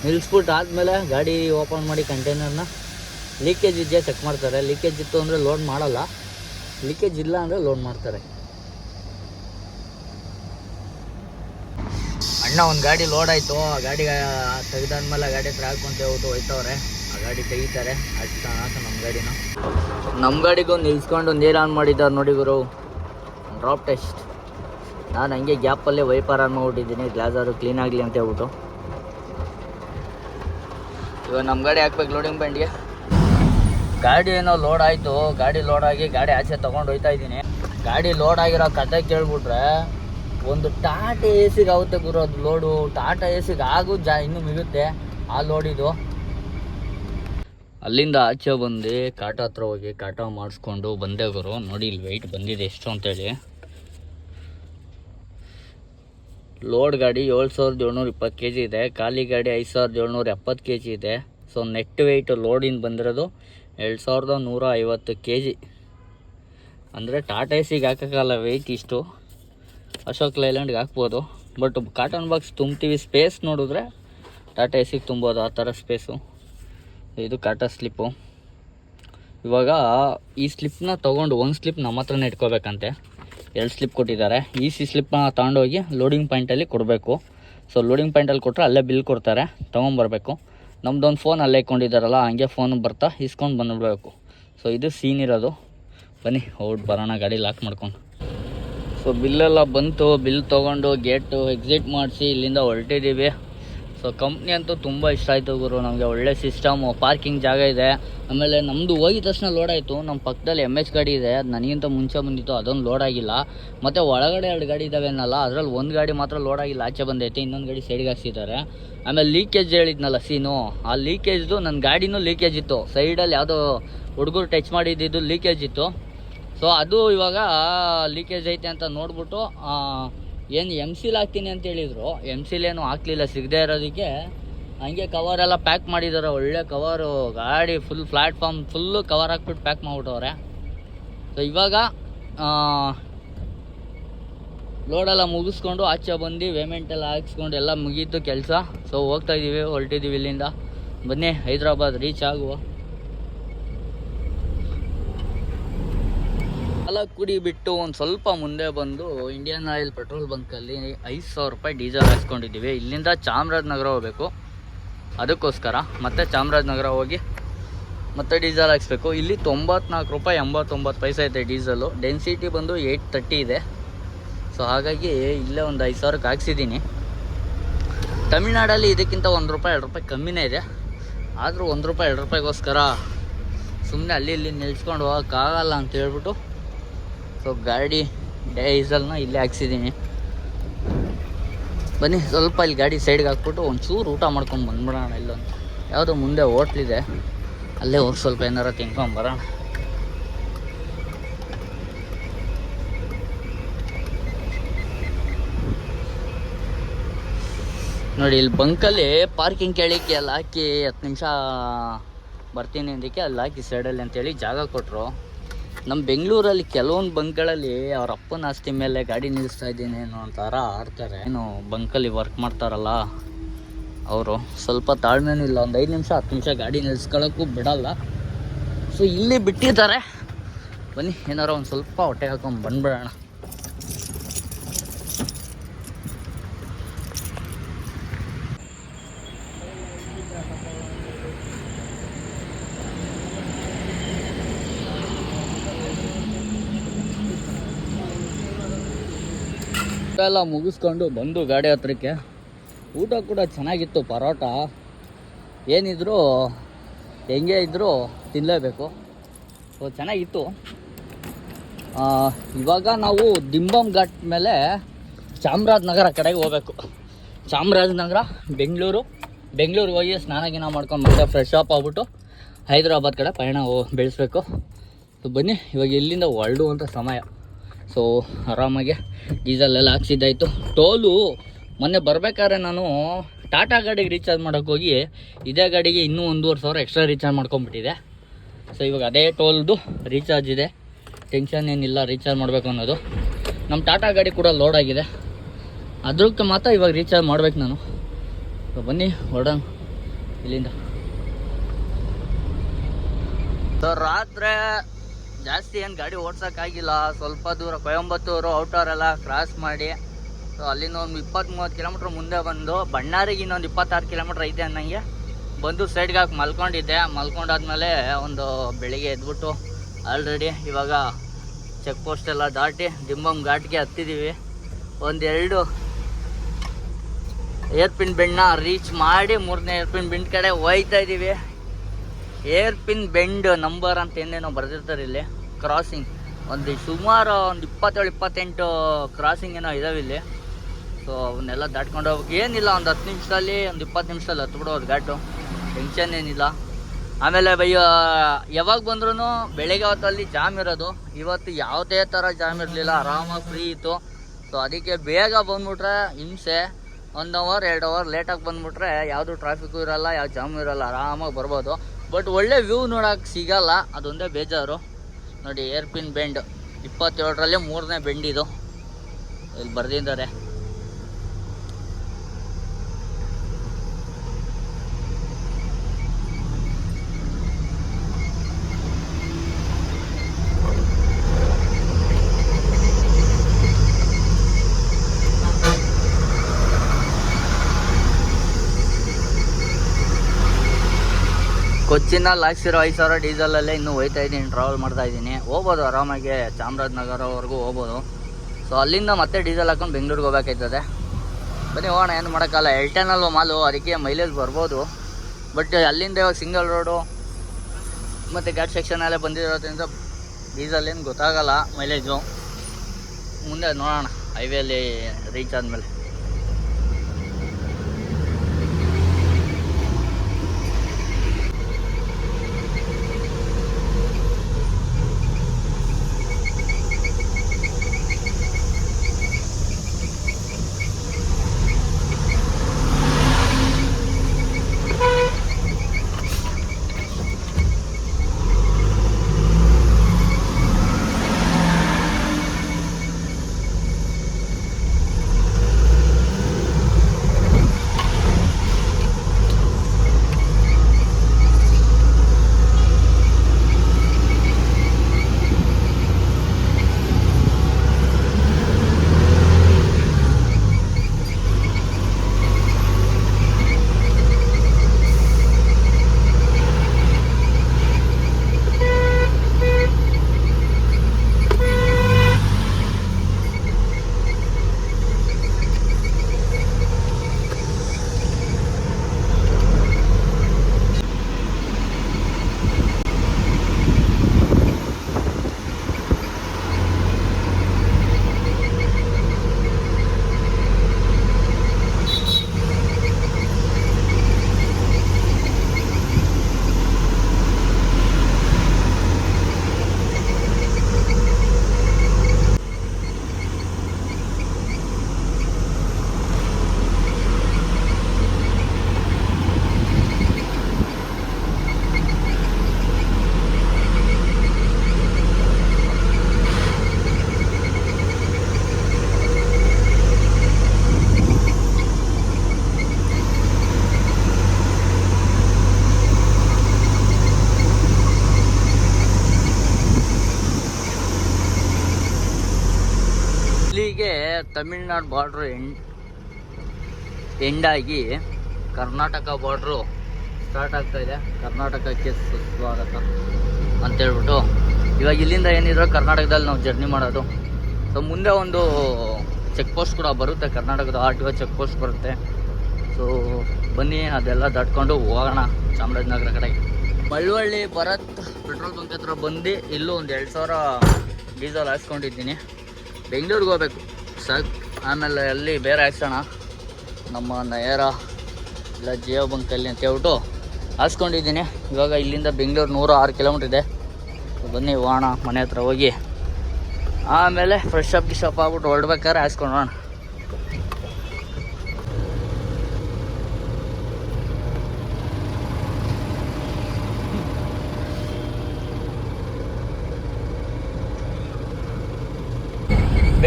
ನಿಲ್ಲಿಸ್ಬಿಟ್ಟು ಆದಮೇಲೆ ಗಾಡಿ ಓಪನ್ ಮಾಡಿ ಕಂಟೈನರ್ನ ಲೀಕೇಜ್ ಇದೆಯಾ ಚೆಕ್ ಮಾಡ್ತಾರೆ. ಲೀಕೇಜ್ ಇತ್ತು ಅಂದರೆ ಲೋಡ್ ಮಾಡಲ್ಲ. ಲೀಕೇಜ್ ಇಲ್ಲ ಅಂದರೆ ಲೋಡ್ ಮಾಡ್ತಾರೆ. ಅಣ್ಣ, ಒಂದು ಗಾಡಿ ಲೋಡ್ ಆಯಿತು. ಗಾಡಿ ತೆಗೆದಾದ್ಮೇಲೆ ಗಾಡಿ ಹತ್ರ ಹಾಕೊಂತ ಹೋಗ್ತು ಹೋಯ್ತವ್ರೆ. ಗಾಡಿ ತೆಗಿತಾರೆ. ಅಷ್ಟು ನಮ್ಮ ಗಾಡಿನ. ನಮ್ಮ ಗಾಡಿಗೂ ನಿಲ್ಸ್ಕೊಂಡು ನೀರು ಆನ್ ಮಾಡಿದ್ದಾರೆ ನೋಡಿ ಗುರು. ಡ್ರಾಪ್ ಟೆಸ್ಟ್ ನಾನು ಹಂಗೆ ಗ್ಯಾಪಲ್ಲೇ ವೈಪರ್ ಆನ್ ಮಾಡಿಬಿಟ್ಟಿದ್ದೀನಿ. ಗ್ಲಾಸ್ ಆದರೂ ಕ್ಲೀನ್ ಆಗಲಿ ಅಂತ ಹೇಳ್ಬಿಟ್ಟು. ಇವಾಗ ನಮ್ಮ ಗಾಡಿ ಹಾಕ್ಬೇಕು ಲೋಡಿಂಗ್ ಬ್ಯಾಂಡ್ಗೆ ಗಾಡಿ ಏನೋ ಲೋಡ್ ಆಯಿತು. ಗಾಡಿ ಲೋಡ್ ಆಗಿ ಗಾಡಿ ಆಚೆ ತೊಗೊಂಡು ಹೋಯ್ತಾ ಇದ್ದೀನಿ. ಗಾಡಿ ಲೋಡ್ ಆಗಿರೋ ಕತೆ ಕೇಳ್ಬಿಟ್ರೆ ಒಂದು ಟಾಟಾ ಎ ಸಿಗೆ ಆಗುತ್ತೆ ಗುರು ಅದು ಲೋಡು ಟಾಟಾ ಎ ಸಿಗೆ ಆಗು ಜಾ ಇನ್ನೂ ಮಿಗುತ್ತೆ. ಆ ಲೋಡ್ ಇದು. ಅಲ್ಲಿಂದ ಆಚೆ ಬಂದು ಕಾಟ ಹತ್ರ ಹೋಗಿ ಕಾಟ ಮಾಡಿಸ್ಕೊಂಡು ಬಂದೆ ಗುರು. ನೋಡಿ ಇಲ್ಲಿ ವೆಯ್ಟ್ ಬಂದಿದೆ ಎಷ್ಟು ಅಂತೇಳಿ. ಲೋಡ್ ಗಾಡಿ ಏಳು ಸಾವಿರದ ಏಳ್ನೂರ ಇಪ್ಪತ್ತು ಕೆ ಜಿ ಇದೆ. ಖಾಲಿ ಗಾಡಿ ಐದು ಸಾವಿರದ ಏಳ್ನೂರ ಎಪ್ಪತ್ತು ಕೆ ಜಿ ಇದೆ ಸೊ ನೆಟ್ ವೆಯ್ಟ್ ಲೋಡಿಂದ ಬಂದಿರೋದು ಎರಡು ಸಾವಿರದ ನೂರ ಐವತ್ತು ಕೆ ಜಿ ಅಂದರೆ ಟಾಟಾ ಎಸಿಗೆ ಹಾಕೋಕ್ಕಲ್ಲ ವೆಯ್ಟ್ ಇಷ್ಟು. ಅಶೋಕ್ ಲೈಲ್ಯಾಂಡ್ಗೆ ಹಾಕ್ಬೋದು. ಬಟ್ ಕಾಟನ್ ಬಾಕ್ಸ್ ತುಂಬ್ತೀವಿ. ಸ್ಪೇಸ್ ನೋಡಿದ್ರೆ ಟಾಟಾ ಎಸಿಗೆ ತುಂಬೋದು ಆ ಥರ ಸ್ಪೇಸು ಇದು ಕಾಟಾ ಸ್ಲಿಪ್ಪು ಇವಾಗ ಈ ಸ್ಲಿಪ್ನ ತೊಗೊಂಡು ಒಂದು ಸ್ಲಿಪ್ ನಮ್ಮ ಹತ್ರನೇ ಇಟ್ಕೋಬೇಕಂತೆ. ಎರಡು ಸ್ಲಿಪ್ ಕೊಟ್ಟಿದ್ದಾರೆ. ಈ ಸಿ ಸ್ಲಿಪ್ನ ತೊಗೊಂಡೋಗಿ ಲೋಡಿಂಗ್ ಪಾಯಿಂಟಲ್ಲಿ ಕೊಡಬೇಕು. ಸೊ ಲೋಡಿಂಗ್ ಪಾಯಿಂಟಲ್ಲಿ ಕೊಟ್ಟರೆ ಅಲ್ಲೇ ಬಿಲ್ ಕೊಡ್ತಾರೆ. ತೊಗೊಂಬರ್ಬೇಕು. ನಮ್ಮದೊಂದು ಫೋನ್ ಅಲ್ಲೇ ಇಟ್ಕೊಂಡಿದ್ದಾರಲ್ಲ, ಹಂಗೆ ಫೋನ್ ಬರ್ತಾ ಇಸ್ಕೊಂಡು ಬಂದುಬಿಡ್ಬೇಕು. ಸೊ ಇದು ಸೀನ್ ಇರೋದು. ಬನ್ನಿ ಔಟ್ ಬರೋಣ, ಗಾಡಿ ಲಾಕ್ ಮಾಡ್ಕೊಂಡು. ಸೊ ಬಿಲ್ಲೆಲ್ಲ ಬಂತು ಬಿಲ್ ತೊಗೊಂಡು ಗೇಟು ಎಕ್ಸಿಟ್ ಮಾಡಿಸಿ, ಇಲ್ಲಿಂದ ಹೊರಟಿದ್ದೀವಿ ಸೊ ಕಂಪ್ನಿ ಅಂತೂ ತುಂಬ ಇಷ್ಟ ಆಯಿತು ಗುರು. ನಮಗೆ ಒಳ್ಳೆ ಸಿಸ್ಟಮು ಪಾರ್ಕಿಂಗ್ ಜಾಗ ಇದೆ. ಆಮೇಲೆ ನಮ್ಮದು ಹೋಗಿದ ತಕ್ಷಣ ಲೋಡ್ ಆಯಿತು. ನಮ್ಮ ಪಕ್ಕದಲ್ಲಿ ಎಂ ಎಚ್ ಗಾಡಿ ಇದೆ. ಅದು ನನಗಿಂತ ಮುಂಚೆ ಬಂದಿತ್ತು. ಅದೊಂದು ಲೋಡ್ ಆಗಿಲ್ಲ. ಮತ್ತು ಒಳಗಡೆ ಎರಡು ಗಾಡಿ ಇದ್ದಾವೆ ಅನ್ನಲ್ಲ. ಅದರಲ್ಲಿ ಒಂದು ಗಾಡಿ ಮಾತ್ರ ಲೋಡ್ ಆಗಿಲ್ಲ. ಆಚೆ ಬಂದೈತೆ. ಇನ್ನೊಂದು ಗಾಡಿ ಸೈಡ್ಗೆ ಹಾಕ್ಸಿದ್ದಾರೆ. ಆಮೇಲೆ ಲೀಕೇಜ್ ಹೇಳಿದ್ನಲ್ಲ ಸೀನು. ಆ ಲೀಕೇಜ್ದು ನನ್ನ ಗಾಡಿನೂ ಲೀಕೇಜ್ ಇತ್ತು. ಸೈಡಲ್ಲಿ ಯಾವುದೋ ಹುಡುಗರು ಟಚ್ ಮಾಡಿದ್ದು ಲೀಕೇಜ್ ಇತ್ತು. ಸೊ ಅದು ಇವಾಗ ಲೀಕೇಜ್ ಐತೆ ಅಂತ ನೋಡ್ಬಿಟ್ಟು ಏನು ಎಂ ಸಿಲ್ ಹಾಕ್ತೀನಿ ಅಂತ ಹೇಳಿದ್ರು. ಎಂ ಸಿಲ್ ಏನು ಹಾಕ್ಲಿಲ್ಲ, ಸಿಗದೆ ಇರೋದಕ್ಕೆ. ಹಂಗೆ ಕವರ್ ಎಲ್ಲ ಪ್ಯಾಕ್ ಮಾಡಿದ್ದಾರೆ ಒಳ್ಳೆ ಕವರು ಗಾಡಿ ಫುಲ್ ಪ್ಲ್ಯಾಟ್ಫಾರ್ಮ್ ಫುಲ್ಲು ಕವರ್ ಹಾಕ್ಬಿಟ್ಟು ಪ್ಯಾಕ್ ಮಾಡಿಬಿಟ್ಟವ್ರೆ. ಸೊ ಇವಾಗ ಲೋಡೆಲ್ಲ ಮುಗಿಸ್ಕೊಂಡು ಆಚೆ ಬಂದು ಪೇಮೆಂಟ್ ಎಲ್ಲ ಹಾಕ್ಸ್ಕೊಂಡು ಎಲ್ಲ ಮುಗೀತು ಕೆಲಸ. ಸೊ ಹೋಗ್ತಾ ಇದ್ದೀವಿ ಹೊರಟಿದ್ದೀವಿ ಇಲ್ಲಿಂದ. ಬನ್ನಿ, ಹೈದ್ರಾಬಾದ್ ರೀಚ್ ಆಗುವ. ಸಾಲ ಕುಡಿ ಬಿಟ್ಟು ಒಂದು ಸ್ವಲ್ಪ ಮುಂದೆ ಬಂದು ಇಂಡಿಯನ್ ಆಯಿಲ್ ಪೆಟ್ರೋಲ್ ಬಂಕಲ್ಲಿ ಐದು ಸಾವಿರ ರೂಪಾಯಿ ಡೀಸೆಲ್ ಹಾಕ್ಸ್ಕೊಂಡಿದ್ದೀವಿ. ಇಲ್ಲಿಂದ ಚಾಮರಾಜನಗರ ಹೋಗಬೇಕು. ಅದಕ್ಕೋಸ್ಕರ ಮತ್ತೆ ಚಾಮರಾಜನಗರ ಹೋಗಿ ಮತ್ತೆ ಡೀಸೆಲ್ ಹಾಕ್ಸ್ಬೇಕು. ಇಲ್ಲಿ ತೊಂಬತ್ನಾಲ್ಕು ರೂಪಾಯಿ ಎಂಬತ್ತೊಂಬತ್ತು ಪೈಸೆ ಐತೆ ಡೀಸೆಲು. ಡೆನ್ಸಿಟಿ ಬಂದು ಏಯ್ಟ್ ತರ್ಟಿ ಇದೆ. ಸೊ ಹಾಗಾಗಿ ಇಲ್ಲೇ ಒಂದು ಐದು ಸಾವಿರಕ್ಕೆ ಹಾಕ್ಸಿದ್ದೀನಿ. ತಮಿಳ್ನಾಡಲ್ಲಿ ಇದಕ್ಕಿಂತ ಒಂದು ರೂಪಾಯಿ, ಎರಡು ರೂಪಾಯಿ ಕಮ್ಮಿನೇ ಇದೆ. ಆದರೂ ಒಂದು ರೂಪಾಯಿ, ಎರಡು ರೂಪಾಯಿಗೋಸ್ಕರ ಸುಮ್ಮನೆ ಅಲ್ಲಿ ಇಲ್ಲಿ ನಿಲ್ಸ್ಕೊಂಡು ಹೋಗೋಕ್ಕಾಗಲ್ಲ ಅಂತ ಹೇಳ್ಬಿಟ್ಟು ಸೊ ಗಾಡಿ ಡೀಸೆಲ್ನ ಇಲ್ಲೇ ಹಾಕ್ಸಿದ್ದೀನಿ. ಬನ್ನಿ, ಸ್ವಲ್ಪ ಇಲ್ಲಿ ಗಾಡಿ ಸೈಡ್ಗೆ ಹಾಕ್ಬಿಟ್ಟು ಒಂಚೂರು ಊಟ ಮಾಡ್ಕೊಂಡು ಬಂದ್ಬಿಡೋಣ ಇಲ್ಲೊಂದು. ಯಾವುದೋ ಮುಂದೆ ಹೋಟ್ಲಿದೆ ಅಲ್ಲೇ ಹೋಗಿ ಸ್ವಲ್ಪ ಏನಾರ ತಿನ್ಕೊಂಬರೋಣ ನೋಡಿ, ಇಲ್ಲಿ ಬಂಕಲ್ಲಿ ಪಾರ್ಕಿಂಗ್ ಕೇಳಿಕ್ಕೆ ಅಲ್ಲಿ ಹಾಕಿ ಹತ್ತು ನಿಮಿಷ ಬರ್ತೀನಿ ಅಂದಕ್ಕೆ ಅಲ್ಲಿ ಹಾಕಿ ಸೈಡಲ್ಲಿ ಅಂತೇಳಿ ಜಾಗ ಕೊಟ್ಟರು ನಮ್ಮ ಬೆಂಗಳೂರಲ್ಲಿ ಕೆಲವೊಂದು ಬಂಕ್ಗಳಲ್ಲಿ ಅವ್ರ ಅಪ್ಪನ ಆಸ್ತಿ ಮೇಲೆ ಗಾಡಿ ನಿಲ್ಲಿಸ್ತಾ ಇದ್ದೀನಿ ಅನ್ನೋ ಒಂಥರ ಆಡ್ತಾರೆ. ಏನು ಬಂಕಲ್ಲಿ ವರ್ಕ್ ಮಾಡ್ತಾರಲ್ಲ ಅವರು. ಸ್ವಲ್ಪ ತಾಳ್ಮೆನೂ ಇಲ್ಲ. ಒಂದು ಐದು ನಿಮಿಷ, ಹತ್ತು ನಿಮಿಷ ಗಾಡಿ ನಿಲ್ಲಿಸ್ಕೊಳ್ಳೋಕ್ಕೂ ಬಿಡಲ್ಲ. ಸೊ ಇಲ್ಲಿ ಬಿಟ್ಟಿದ್ದಾರೆ. ಬನ್ನಿ, ಏನಾರೋ ಒಂದು ಸ್ವಲ್ಪ ಹೊಟ್ಟೆ ಹಾಕೊಂಡು ಬಂದ್ಬಿಡೋಣ. ಎಲ್ಲ ಮುಗಿಸ್ಕೊಂಡು ಬಂದು ಗಾಡಿ ಹತ್ರಕ್ಕೆ. ಊಟ ಕೂಡ ಚೆನ್ನಾಗಿತ್ತು, ಪರೋಟ. ಏನಿದ್ರು, ಹೆಂಗೆ ಇದ್ದರೂ ತಿನ್ನಲೇಬೇಕು ಸೊ ಚೆನ್ನಾಗಿತ್ತು. ಇವಾಗ ನಾವು ದಿಂಬಂ ಘಾಟ್ ಮೇಲೆ ಚಾಮರಾಜನಗರ ಕಡೆಗೆ ಹೋಗ್ಬೇಕು. ಚಾಮರಾಜನಗರ ಬೆಂಗಳೂರು. ಬೆಂಗಳೂರು ಹೋಗಿ ಸ್ನಾನ ಗಿನ ಮಾಡ್ಕೊಂಡು ಮತ್ತೆ ಫ್ರೆಶ್ ಅಪ್ ಆಗ್ಬಿಟ್ಟು ಹೈದರಾಬಾದ್ ಕಡೆ ಪಯಣ ಬೆಳೆಸ್ಬೇಕು. ಸೊ ಬನ್ನಿ, ಇವಾಗ ಇಲ್ಲಿಂದ ಹೊರಡುವಂಥ ಸಮಯ. ಸೊ ಆರಾಮಾಗೆ ಡೀಸೆಲ್ ಎಲ್ಲ ಹಾಕ್ಸಿದ್ದಾಯಿತು. ಟೋಲು, ಮೊನ್ನೆ ಬರಬೇಕಾದ್ರೆ ನಾನು ಟಾಟಾ ಗಾಡಿಗೆ ರೀಚಾರ್ಜ್ ಮಾಡೋಕ್ಕೆ ಹೋಗಿ ಇದೇ ಗಾಡಿಗೆ ಇನ್ನೂ ಒಂದೂವರೆ ಸಾವಿರ ಎಕ್ಸ್ಟ್ರಾ ರೀಚಾರ್ಜ್ ಮಾಡ್ಕೊಂಬಿಟ್ಟಿದೆ. ಸೊ ಇವಾಗ ಅದೇ ಟೋಲ್ದು ರೀಚಾರ್ಜ್ ಇದೆ. ಟೆನ್ಷನ್ ಏನಿಲ್ಲ ರೀಚಾರ್ಜ್ ಮಾಡಬೇಕು ಅನ್ನೋದು. ನಮ್ಮ ಟಾಟಾ ಗಾಡಿ ಕೂಡ ಲೋಡ್ ಆಗಿದೆ. ಅದಕ್ಕೆ ಮಾತ್ರ ಇವಾಗ ರೀಚಾರ್ಜ್ ಮಾಡ್ಬೇಕು ನಾನು. ಬನ್ನಿ, ಹೊರಡೋಣ. ಇಲ್ಲಿಂದ. ಸೊ ರಾತ್ರಿ ಜಾಸ್ತಿ ಏನು ಗಾಡಿ ಓಡ್ಸೋಕ್ಕಾಗಿಲ್ಲ ಸ್ವಲ್ಪ ದೂರ ಕೊಯಂಬತ್ತೂರು ಔಟರ್ ಎಲ್ಲ ಕ್ರಾಸ್ ಮಾಡಿ. ಸೊ ಅಲ್ಲಿಂದ ಒಂದು ಇಪ್ಪತ್ತು ಮೂವತ್ತು ಕಿಲೋಮೀಟ್ರ್ ಮುಂದೆ ಬಂದು ಬಣ್ಣಾರಿಗೆ ಇನ್ನೊಂದು ಇಪ್ಪತ್ತಾರು ಕಿಲೋಮೀಟ್ರ್ ಐತೆ ಅನ್ನಂಗೆ ಬಂದು ಸೈಡ್ಗೆ ಹಾಕಿ ಮಲ್ಕೊಂಡಿದ್ದೆ. ಮಲ್ಕೊಂಡಾದ್ಮೇಲೆ ಒಂದು ಬೆಳಿಗ್ಗೆ ಎದ್ಬಿಟ್ಟು ಆಲ್ರೆಡಿ ಇವಾಗ ಚೆಕ್ ಪೋಸ್ಟ್ ಎಲ್ಲ ದಾಟಿ ದಿಂಬಮ್ ಘಾಟ್ಗೆ ಹತ್ತಿದ್ದೀವಿ ಒಂದೆರಡು ಏರ್ಪಿನ್ ಬೆಂಡ್ನ ರೀಚ್ ಮಾಡಿ ಮೂರನೇ ಏರ್ಪಿನ್ ಬೆಂಡ್ ಕಡೆ ಹೋಯ್ತಾ ಇದ್ದೀವಿ ಏರ್ಪಿನ್ ಬೆಂಡ್ ನಂಬರ್ ಅಂತ ಏನೇನೋ ಬರೆದಿರ್ತಾರೆ ಇಲ್ಲಿ. ಕ್ರಾಸಿಂಗ್ ಒಂದು ಸುಮಾರು ಒಂದು ಇಪ್ಪತ್ತೇಳು, ಇಪ್ಪತ್ತೆಂಟು ಕ್ರಾಸಿಂಗ್ ಏನೋ ಇದಾವೆ ಇಲ್ಲಿ. ಸೊ ಅವನ್ನೆಲ್ಲ ದಾಟ್ಕೊಂಡು ಹೋಗ್ಬೇಕು. ಏನಿಲ್ಲ, ಒಂದು ಹತ್ತು ನಿಮಿಷದಲ್ಲಿ, ಒಂದು ಇಪ್ಪತ್ತು ನಿಮಿಷದಲ್ಲಿ ಹತ್ಬಿಡೋದು ಘಾಟು. ಟೆನ್ಷನ್ ಏನಿಲ್ಲ. ಆಮೇಲೆ ಬಯ್ಯ ಯಾವಾಗ ಬಂದ್ರೂ ಬೆಳಗ್ಗೆ ಹೊತ್ತಲ್ಲಿ ಜಾಮ್ ಇರೋದು. ಇವತ್ತು ಯಾವುದೇ ಥರ ಜಾಮ್ ಇರಲಿಲ್ಲ, ಆರಾಮಾಗಿ ಫ್ರೀ ಇತ್ತು. ಸೊ ಅದಕ್ಕೆ ಬೇಗ ಬಂದ್ಬಿಟ್ರೆ ಹಿಂಸೆ. ಒಂದು ಅವರ್ ಎರಡು ಅವರ್ ಲೇಟಾಗಿ ಬಂದ್ಬಿಟ್ರೆ ಯಾವುದು ಟ್ರಾಫಿಕ್ಕು ಇರಲ್ಲ, ಯಾವ ಜಾಮು ಇರಲ್ಲ, ಆರಾಮಾಗಿ ಬರ್ಬೋದು. ಬಟ್ ಒಳ್ಳೆ ವ್ಯೂ ನೋಡೋಕೆ ಸಿಗಲ್ಲ, ಅದೊಂದೇ ಬೇಜಾರು. ನೋಡಿ ಏರ್ ಪಿನ್ ಬೆಂಡ್ ಇಪ್ಪತ್ತೇಳರಲ್ಲಿ ಮೂರನೇ ಬೆಂಡ್ ಇದು. ಇಲ್ಲಿ ಬರೆದಿದ್ದಾರೆ. ಕೊಚ್ಚಿನಲ್ಲಿ ಹಾಕ್ಸಿರೋ ಐದು ಸಾವಿರ ಡೀಸೆಲಲ್ಲೇ ಇನ್ನೂ ಹೋಯ್ತಾ ಇದ್ದೀನಿ ಟ್ರಾವೆಲ್ ಮಾಡ್ತಾ ಇದ್ದೀನಿ. ಹೋಗ್ಬೋದು, ಆರಾಮಾಗಿ ಚಾಮರಾಜನಗರವರೆಗೂ ಹೋಗ್ಬೋದು. ಸೊ ಅಲ್ಲಿಂದ ಮತ್ತೆ ಡೀಸೆಲ್ ಹಾಕೊಂಡು ಬೆಂಗಳೂರಿಗೆ ಹೋಗ್ಬೇಕಾಯ್ತದೆ. ಬನ್ನಿ, ಹೋಗೋಣ, ಏನು ಮಾಡೋಕ್ಕಲ್ಲ ಅಲ್ವ ಮಾಲು, ಅದಕ್ಕೆ ಮೈಲೇಜ್ ಬರ್ಬೋದು. ಬಟ್ ಅಲ್ಲಿಂದ ಇವಾಗ ಸಿಂಗಲ್ ರೋಡು ಮತ್ತು ಘಾಟ್ ಸೆಕ್ಷನಲ್ಲೇ ಬಂದಿರೋದ್ರಿಂದ ಡೀಸೆಲ್ ಏನು ಗೊತ್ತಾಗಲ್ಲ ಮೈಲೇಜು ಮುಂದೆ ನೋಡೋಣ ಹೈವೇಲಿ ರೀಚ್ ಆದಮೇಲೆ. ಇಲ್ಲಿಗೆ ತಮಿಳ್ನಾಡು ಬಾರ್ಡ್ರು ಎಂಡ್ ಎಂಡಾಗಿ ಕರ್ನಾಟಕ ಬಾರ್ಡ್ರು ಸ್ಟಾರ್ಟ್ ಆಗ್ತಾ ಇದೆ. ಕರ್ನಾಟಕಕ್ಕೆ ಸುಸ್ವಾಗತ ಅಂತೇಳ್ಬಿಟ್ಟು ಇವಾಗ ಇಲ್ಲಿಂದ ಏನಿದ್ರು ಕರ್ನಾಟಕದಲ್ಲಿ ನಾವು ಜರ್ನಿ ಮಾಡೋದು. ಸೊ ಮುಂದೆ ಒಂದು ಚೆಕ್ ಪೋಸ್ಟ್ ಕೂಡ ಬರುತ್ತೆ. ಕರ್ನಾಟಕದ ಆರ್ ಟಿ ಚೆಕ್ ಪೋಸ್ಟ್ ಬರುತ್ತೆ. ಸೊ ಬನ್ನಿ, ಅದೆಲ್ಲ ದಾಟ್ಕೊಂಡು ಹೋಗೋಣ ಚಾಮರಾಜನಗರ ಕಡೆ. ಬಳ್ಳುವಳ್ಳಿ ಭರತ್, ಪೆಟ್ರೋಲ್ ಬಂಕ್ ಹತ್ರ ಬಂದು ಇಲ್ಲೂ ಒಂದು ಎರಡು ಸಾವಿರ ಡೀಸೆಲ್ ಹಾಕ್ಸ್ಕೊಂಡಿದ್ದೀನಿ ಬೆಂಗಳೂರಿಗೆ ಹೋಗ್ಬೇಕು. ಸಾಕು ಆಮೇಲೆ ಅಲ್ಲಿ ಬೇರೆ ಹಾಕ್ಸೋಣ. ನಮ್ಮ ನಯರ, ಇಲ್ಲ ಜಿಯೋ ಬಂಕಲ್ಲಿ ಅಂತ ಹೇಳ್ಬಿಟ್ಟು ಹಾಸ್ಕೊಂಡಿದ್ದೀನಿ. ಇವಾಗ ಇಲ್ಲಿಂದ ಬೆಂಗಳೂರು ನೂರ ಆರು ಕಿಲೋಮೀಟ್ರ್ ಇದೆ. ಬನ್ನಿ ಹೋಗೋಣ ಮನೆ ಹತ್ರ ಹೋಗಿ. ಆಮೇಲೆ ಫ್ರೆಶ್ ಅಪ್ ಗಿಶಪ್ ಆಗ್ಬಿಟ್ಟು ಹೊರಡ್ಬೇಕಾದ್ರೆ ಹಾಕ್ಸ್ಕೊಂಡೋಣ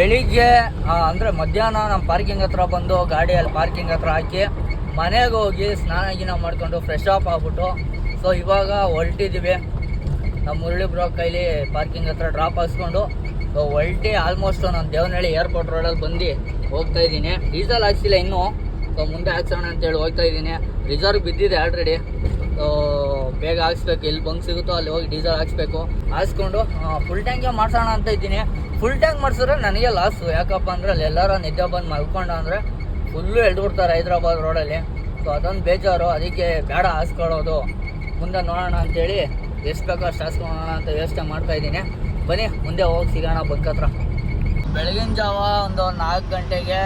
ಬೆಳಿಗ್ಗೆ ಅಂದರೆ ಮಧ್ಯಾಹ್ನ ನಮ್ಮ ಪಾರ್ಕಿಂಗ್ ಹತ್ರ ಬಂದು ಗಾಡಿಯಲ್ಲಿ ಪಾರ್ಕಿಂಗ್ ಹತ್ರ ಹಾಕಿ ಮನೆಗೆ ಹೋಗಿ ಸ್ನಾನ ಗೀನ ಮಾಡ್ಕೊಂಡು ಫ್ರೆಶ್ ಅಪ್ ಆಗ್ಬಿಟ್ಟು ಸೊ ಇವಾಗ ಹೊರಟಿದ್ದೀವಿ ನಮ್ಮ ಮುರಳಿ ಬ್ರೋ ಕೈಲಿ ಪಾರ್ಕಿಂಗ್ ಹತ್ರ ಡ್ರಾಪ್ ಹಾಕ್ಸ್ಕೊಂಡು ಒಲ್ಟಿ ಆಲ್ಮೋಸ್ಟ್ ನಾನು ದೇವನಹಳ್ಳಿ ಏರ್ಪೋರ್ಟ್ ರೋಡಲ್ಲಿ ಬಂದು ಹೋಗ್ತಾ ಇದ್ದೀನಿ. ಡೀಸೆಲ್ ಹಾಕ್ಸಿಲ್ಲ ಇನ್ನೂ ಸೊ ಮುಂದೆ ಹಾಕ್ಸೋಣ ಅಂತೇಳಿ ಹೋಗ್ತಾ ಇದ್ದೀನಿ. ರಿಸರ್ವ್ ಬಿದ್ದಿದೆ ಆಲ್ರೆಡಿ ಸೊ ಬೇಗ ಹಾಕ್ಸ್ಬೇಕು, ಎಲ್ಲಿ ಬಂಕ್ ಸಿಗುತ್ತೋ ಅಲ್ಲಿ ಹೋಗಿ ಡೀಸೆಲ್ ಹಾಕ್ಸ್ಬೇಕು. ಹಾಕ್ಸ್ಕೊಂಡು ಫುಲ್ ಟ್ಯಾಂಕೇ ಮಾಡ್ಸೋಣ ಅಂತ ಇದ್ದೀನಿ. ಫುಲ್ ಟ್ಯಾಂಕ್ ಮಾಡಿಸಿದ್ರೆ ನನಗೆ ಲಾಸು ಯಾಕಪ್ಪ ಅಂದರೆ ಅಲ್ಲಿ ಎಲ್ಲರೂ ನಿದ್ದೆ ಬಂದು ಮಲ್ಕೊಂಡ ಅಂದರೆ ಫುಲ್ಲು ಎಳ್ದುಬಿಡ್ತಾರೆ ಹೈದ್ರಾಬಾದ್ ರೋಡಲ್ಲಿ. ಸೊ ಅದೊಂದು ಬೇಜಾರು. ಅದಕ್ಕೆ ಬೇಡ ಹಾಸ್ಕೊಳ್ಳೋದು. ಮುಂದೆ ನೋಡೋಣ ಅಂತೇಳಿ ಎಷ್ಟು ಬೇಕೋ ಅಷ್ಟು ಹಾಸ್ಕೊಳ್ಳೋಣ ಅಂತ ಯೋಚನೆ ಮಾಡ್ತಾ ಇದ್ದೀನಿ. ಬನ್ನಿ, ಮುಂದೆ ಹೋಗಿ ಸಿಗೋಣ ಬಂಕ್ ಹತ್ರ. ಬೆಳಗಿನ ಜಾವ ಒಂದು ನಾಲ್ಕು ಗಂಟೆಗೆ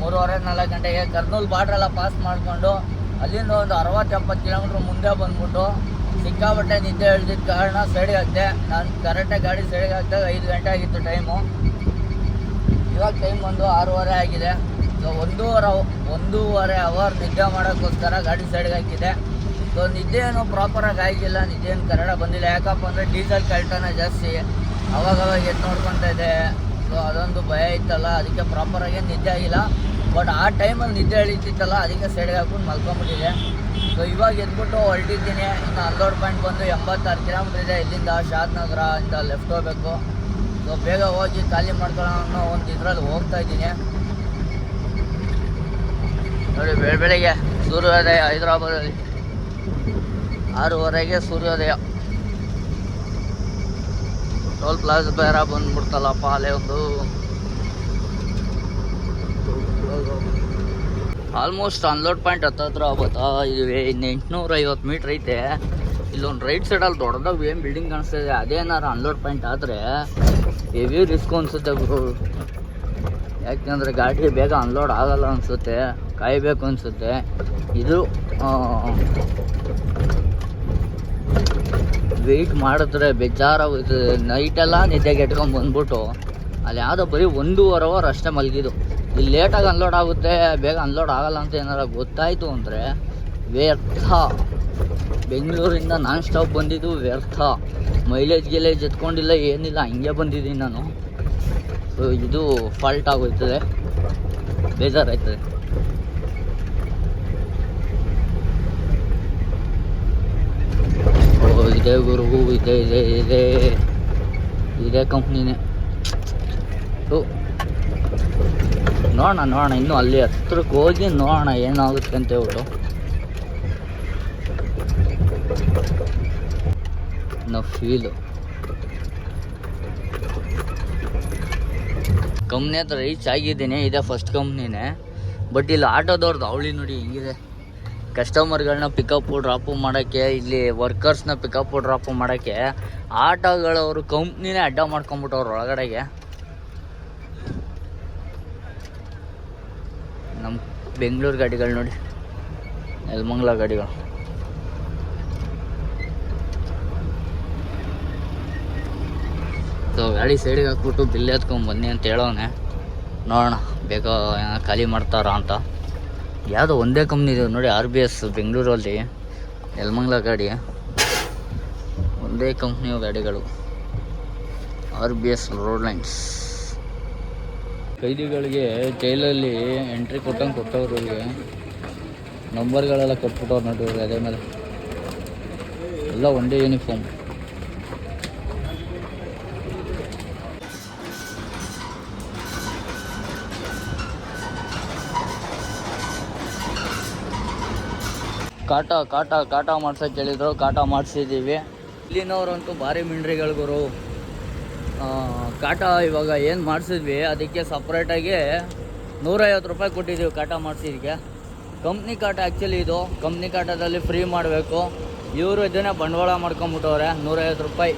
ಮೂರುವರೆ, ನಾಲ್ಕು ಗಂಟೆಗೆ ಕರ್ನೂಲ್ ಬಾರ್ಡ್ರೆಲ್ಲ ಪಾಸ್ ಮಾಡಿಕೊಂಡು ಅಲ್ಲಿಂದ ಒಂದು ಅರವತ್ತು ಎಪ್ಪತ್ತು ಕಿಲೋಮೀಟ್ರ್ ಮುಂದೆ ಬಂದ್ಬಿಟ್ಟು ಸಿಕ್ಕಾಪಟ್ಟೆ ನಿದ್ದೆ ಹೇಳಿದ ಕಾರಣ ಸೈಡಿಗೆ ಹಾಕ್ದೆ ನಾನು ಕರೆಕ್ಟಾಗಿ ಗಾಡಿ ಸೈಡಿಗೆ ಹಾಕಿದಾಗ ಐದು ಗಂಟೆ ಆಗಿತ್ತು ಟೈಮು ಇವಾಗ ಟೈಮ್ ಒಂದು ಆರೂವರೆ ಆಗಿದೆ. ಸೊ ಒಂದೂವರೆ ಒಂದೂವರೆ ಅವರ್ ನಿದ್ದೆ ಮಾಡೋಕ್ಕೋಸ್ಕರ ಗಾಡಿ ಸೈಡ್ಗೆ ಹಾಕಿದೆ ಸೊ ನಿದ್ದೆ ಏನು ಪ್ರಾಪರಾಗಿ ಆಗಿಲ್ಲ. ನಿದ್ದೆ ಏನು ಕನ್ನಡ ಬಂದಿಲ್ಲ. ಯಾಕಪ್ಪ ಅಂದರೆ ಡೀಸೆಲ್ ಕಲ್ಟನ ಜಾಸ್ತಿ. ಅವಾಗವಾಗ ಅವಾಗ ಎದ್ದು ನೋಡ್ಕೊತಾ ಇದೆ ಸೊ ಅದೊಂದು ಭಯ ಇತ್ತಲ್ಲ. ಅದಕ್ಕೆ ಪ್ರಾಪರಾಗಿ ನಿದ್ದೆ ಆಗಿಲ್ಲ. ಬಟ್ ಆ ಟೈಮಲ್ಲಿ ನಿದ್ದೆ ಎಳಿತಿತ್ತಲ್ಲ ಅದಕ್ಕೆ ಸೈಡ್ಗೆ ಮಲ್ಕೊಂಬಿಟ್ಟಿದೆ ಸೊ ಇವಾಗ ಎದ್ಬಿಟ್ಟು ಹೊರಟಿದ್ದೀನಿ. ಇನ್ನು ಹನ್ನೆರಡು ಪಾಯಿಂಟ್ ಬಂದು ಎಂಬತ್ತಾರು ಕಿಲೋಮೀಟ್ರ್ ಇದೆ. ಇಲ್ಲಿಂದ ಶಾದ್ ನಗರ ಅಂತ ಲೆಫ್ಟ್ ಹೋಗಬೇಕು. ಸೊ ಬೇಗ ಹೋಗಿ ಖಾಲಿ ಮಾಡ್ಕೊಳ್ಳೋಣ ಅನ್ನೋ ಒಂದು ಇದರಲ್ಲಿ ಹೋಗ್ತಾ ಇದ್ದೀನಿ. ನೋಡಿ, ಬೆಳ, ಬೆಳಿಗ್ಗೆ ಸೂರ್ಯೋದಯ ಹೈದರಾಬಾದಲ್ಲಿ ಆರೂವರೆಗೆ ಸೂರ್ಯೋದಯ. ಟೋಲ್ ಪ್ಲಾಜ್ ಬೇರೆ ಬಂದ್ಬಿಡ್ತಲ್ಲಪ್ಪ, ಅಲ್ಲೇ ಒಂದು ಆಲ್ಮೋಸ್ಟ್ ಅನ್ಲೋಡ್ ಪಾಯಿಂಟ್ ಹತ್ತತ್ರ ಆಗುತ್ತಾ? ಇದುವೆ ಇನ್ನು ಎಂಟುನೂರ ಐವತ್ತು ಮೀಟ್ರ್ ಐತೆ. ಇಲ್ಲೊಂದು ರೈಟ್ ಸೈಡಲ್ಲಿ ದೊಡ್ಡದಾಗ ಏನು ಬಿಲ್ಡಿಂಗ್ ಕಾಣಿಸ್ತಾ ಇದೆ ಅದೇನಾರು ಅನ್ಲೋಡ್ ಪಾಯಿಂಟ್ ಆದರೆ ಹೆವಿ ರಿಸ್ಕ್ ಅನಿಸುತ್ತೆ ಗುರು ಯಾಕೆಂದರೆ ಗಾಡಿ ಬೇಗ ಅನ್ಲೋಡ್ ಆಗಲ್ಲ ಅನಿಸುತ್ತೆ, ಕಾಯಬೇಕು ಅನಿಸುತ್ತೆ. ಇದು ವೆಯ್ಟ್ ಮಾಡಿದ್ರೆ ಬೇಜಾರಾಗುತ್ತೆ. ನೈಟೆಲ್ಲ ನಿದ್ದೆಗೆ ಎಟ್ಕೊಂಡು ಬಂದ್ಬಿಟ್ಟು, ಅಲ್ಲಿ ಯಾವುದೋ ಬರೀ ಒಂದೂವರೆ ಅವರ್ ಅಷ್ಟೇ ಮಲಗಿದ್ದು. ಇಲ್ಲಿ ಲೇಟಾಗಿ ಅನ್ಲೋಡ್ ಆಗುತ್ತೆ, ಬೇಗ ಅನ್ಲೋಡ್ ಆಗಲ್ಲ ಅಂತ ಏನಾರ ಗೊತ್ತಾಯಿತು ಅಂದರೆ ವ್ಯರ್ಥ. ಬೆಂಗಳೂರಿಂದ ನಾನ್ ಸ್ಟಾಪ್ ಬಂದಿದ್ದು ವ್ಯರ್ಥ. ಮೈಲೇಜ್ ಗಿಲೇಜ್ ಎತ್ಕೊಂಡಿಲ್ಲ, ಏನಿಲ್ಲ, ಹಂಗೆ ಬಂದಿದ್ದೀನಿ ನಾನು. ಸೊ ಇದು ಫಾಲ್ಟ್ ಆಗೋಯ್ತದೆ. ಬೇಜಾರಾಯ್ತದೆ. ಇದೇ ಗುರು, ಇದೆ ಇದೆ ಇದೆ. ಇದೇ ಕಂಪ್ನಿನೇ ಓ ನೋಡೋಣ ನೋಡೋಣ, ಇನ್ನೂ ಅಲ್ಲಿ ಹತ್ರಕ್ಕೆ ಹೋಗಿ ನೋಡೋಣ ಏನಾಗುತ್ತೆ ಅಂತ ಹೇಳ್ಬಿಟ್ಟು ನಾವು ಫೀಲು ಕಂಪ್ನಿ ಹತ್ರ ರೀಚ್ ಆಗಿದ್ದೀನಿ, ಇದೇ ಫಸ್ಟ್ ಕಂಪ್ನಿನೇ ಬಟ್ ಇಲ್ಲಿ ಆಟೋದವ್ರದ್ದು ಅವಳಿ ನೋಡಿ ಹೆಂಗಿದೆ. ಕಸ್ಟಮರ್ಗಳನ್ನ ಪಿಕಪ್ಪು ಡ್ರಾಪು ಮಾಡೋಕ್ಕೆ, ಇಲ್ಲಿ ವರ್ಕರ್ಸ್ನ ಪಿಕಪ್ಪು ಡ್ರಾಪು ಮಾಡೋಕ್ಕೆ, ಆಟೋಗಳವರು ಕಂಪ್ನಿನೇ ಅಡ್ಡ ಮಾಡ್ಕೊಂಬಿಟ್ಟವ್ರು ಒಳಗಡೆಗೆ ನಮ್ಮ ಬೆಂಗಳೂರು ಗಾಡಿಗಳು ನೋಡಿ. ಯಲ್ಮಂಗ್ಲ ಗಾಡಿಗಳು. ಸೊ, ಗಾಡಿ ಸೈಡಿಗೆ ಹಾಕ್ಬಿಟ್ಟು ಬಿಲ್ ಎತ್ಕೊಂಡು ಬನ್ನಿ ಅಂತ ಹೇಳೋನೆ. ನೋಡೋಣ, ಬೇಗ ಖಾಲಿ ಮಾಡ್ತಾರ ಅಂತ. ಯಾವುದೋ ಒಂದೇ ಕಂಪ್ನಿ ಇದೆ ನೋಡಿ ಆರ್ ಬಿ ಎಸ್ ಬೆಂಗಳೂರಲ್ಲಿ. ಯಲ್ಮಂಗ್ಲ ಗಾಡಿ. ಒಂದೇ ಕಂಪ್ನಿಯ ಗಾಡಿಗಳು. R B S road lines ಕೈದಿಗಳಿಗೆ ಜೈಲಲ್ಲಿ ಎಂಟ್ರಿ ಕೊಟ್ಟಂಗೆ ಕೊಟ್ಟವರು ನಂಬರ್ಗಳೆಲ್ಲ ಕೊಟ್ಬಿಟ್ಟವ್ರು ನೋಡಿವ್ರಿ ಅದೇ ಮೇಲೆ. ಎಲ್ಲ ಒಂದೇ ಯೂನಿಫಾರ್ಮ್ ಕಾಟ ಕಾಟ ಕಾಟ ಮಾಡ್ಸಕ್ಕೆ ಹೇಳಿದ್ರು, ಕಾಟ ಮಾಡಿಸಿದ್ದೀವಿ ಇಲ್ಲಿನವ್ರಂತೂ ಭಾರಿ ಮಿಂಡ್ರಿಗಳು ಗುರು. ಕಾಟ ಇವಾಗ ಏನು ಮಾಡಿಸಿದ್ವಿ, ಅದಕ್ಕೆ ಸಪ್ರೇಟಾಗಿ ನೂರೈವತ್ತು ರೂಪಾಯಿ ಕೊಟ್ಟಿದ್ದೀವಿ ಕಾಟ ಮಾಡಿಸಿದ್ಕೆ. ಕಂಪ್ನಿ ಕಾಟ ಆ್ಯಕ್ಚುಲಿ ಇದು. ಕಂಪ್ನಿ ಕಾಟದಲ್ಲಿ ಫ್ರೀ ಮಾಡಬೇಕು. ಇವರು ಇದನ್ನೇ ಬಂಡವಾಳ ಮಾಡ್ಕೊಂಬಿಟ್ಟವ್ರೆ, ನೂರೈವತ್ತು ರೂಪಾಯಿ